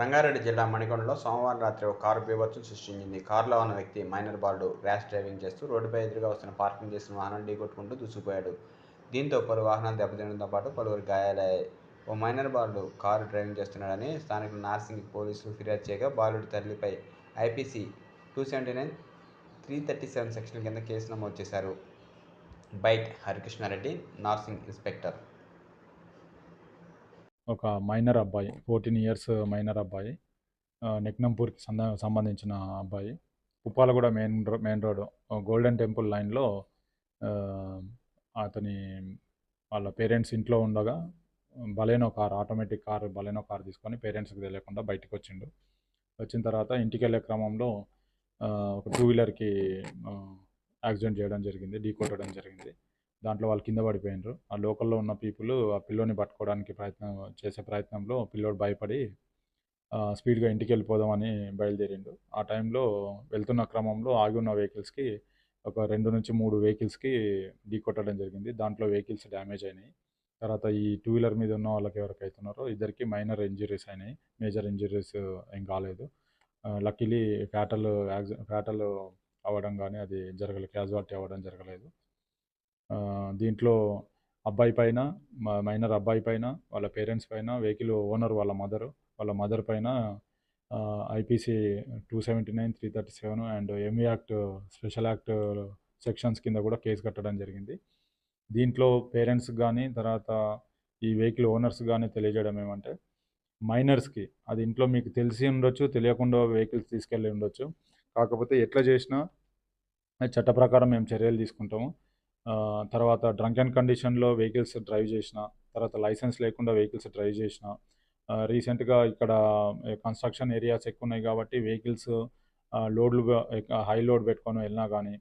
రంగారెడ్డి జిల్లా మణికొండలో సోమవారం రాత్రి ఒక కారు బీభత్సం సృష్టించింది. కారులో ఉన్న వ్యక్తి మైనర్ బాలుడు ర్యాష్ డ్రైవింగ్ చేస్తూ రోడ్డుపై ఎదురుగా వస్తున్న పార్కింగ్ చేసిన వాహనం ఢీకొట్టుకుంటూ దూసుకుపోయాడు. దీంతో పలు వాహనాలు దెబ్బతినడంతో పాటు పలువురు గాయాలయ్యాయి. ఓ మైనర్ బాలుడు కారు డ్రైవింగ్ చేస్తున్నాడని స్థానికులు నార్సింగ్ పోలీసులు ఫిర్యాదు చేయగా బాలుడి తల్లిపై IPC two seventy nine three thirty seven section కింద కేసు నమోదు చేశారు. Bite Harikrishna Reddy Narsingi inspector. ఒక మైనర్ అబ్బాయి ఫోర్టీన్ ఇయర్స్ మైనర్ అబ్బాయి నెక్నంపూర్కి సంద సంబంధించిన అబ్బాయి. Uppalaguda main row main road golden temple లైన్లో అతని వాళ్ళ పేరెంట్స్ ఇంట్లో ఉండగా Baleno car automatic car Baleno car తీసుకొని పేరెంట్స్కి తెలియకుండా బయటకు వచ్చిండు వచ్చిన తర్వాత ఇంటికి వెళ్ళే క్రమంలో ఒక టూ వీలర్కి యాక్సిడెంట్ చేయడం జరిగింది ఢీ కొట్టడం జరిగింది. దాంట్లో వాళ్ళు కింద పడిపోయినారు. ఆ లోకల్లో ఉన్న పీపుల్ ఆ పిల్లోని పట్టుకోవడానికి ప్రయత్నం చేసే ప్రయత్నంలో పిల్లోడు భయపడి స్పీడ్గా ఇంటికి వెళ్ళిపోదామని బయలుదేరిండు. ఆ టైంలో వెళ్తున్న క్రమంలో ఆగి ఉన్న వెహికల్స్కి ఒక రెండు నుంచి మూడు వెహికల్స్కి ఢీ కొట్టడం జరిగింది. దాంట్లో వెహికల్స్ డ్యామేజ్ అయినాయి. తర్వాత ఈ టూ వీలర్ మీద ఉన్న వాళ్ళకి ఎవరికైతే ఉన్నారో ఇద్దరికి మైనర్ ఇంజరీస్ అయినాయి. మేజర్ ఇంజరీస్ ఏం కాలేదు. లక్కీలీ ఫ్యాటల్ యాక్సి ఫ్యాటల్ అవ్వడం కానీ అది జరగలేదు క్యాజువాలిటీ అవ్వడం జరగలేదు. దీంట్లో అబ్బాయి పైన మ- మైనర్ అబ్బాయి పైన వాళ్ళ పేరెంట్స్ పైన వెహికల్ ఓనర్ వాళ్ళ మదర్ వాళ్ళ మదర్ పైన IPC two seventy nine three thirty seven and M E act special act sections కింద కూడా కేసు కట్టడం జరిగింది. దీంట్లో పేరెంట్స్ కానీ తర్వాత ఈ వెహికల్ ఓనర్స్ కానీ తెలియజేయడం ఏమంటే మైనర్స్కి అది ఇంట్లో మీకు తెలిసి ఉండొచ్చు తెలియకుండా వెహికల్స్ తీసుకెళ్ళి ఉండొచ్చు. కాకపోతే ఎట్లా చేసినా చట్ట ప్రకారం మేము చర్యలు తీసుకుంటాము. తర్వాత డ్రంక్ అండ్ కండిషన్లో వెహికల్స్ డ్రైవ్ చేసిన తర్వాత లైసెన్స్ లేకుండా వెహికల్స్ డ్రైవ్ చేసిన రీసెంట్గా ఇక్కడ కన్స్ట్రక్షన్ ఏరియాస్ ఎక్కువ ఉన్నాయి కాబట్టి వెహికల్స్ లోడ్లు హై లోడ్ పెట్టుకొని వెళ్ళినా కానీ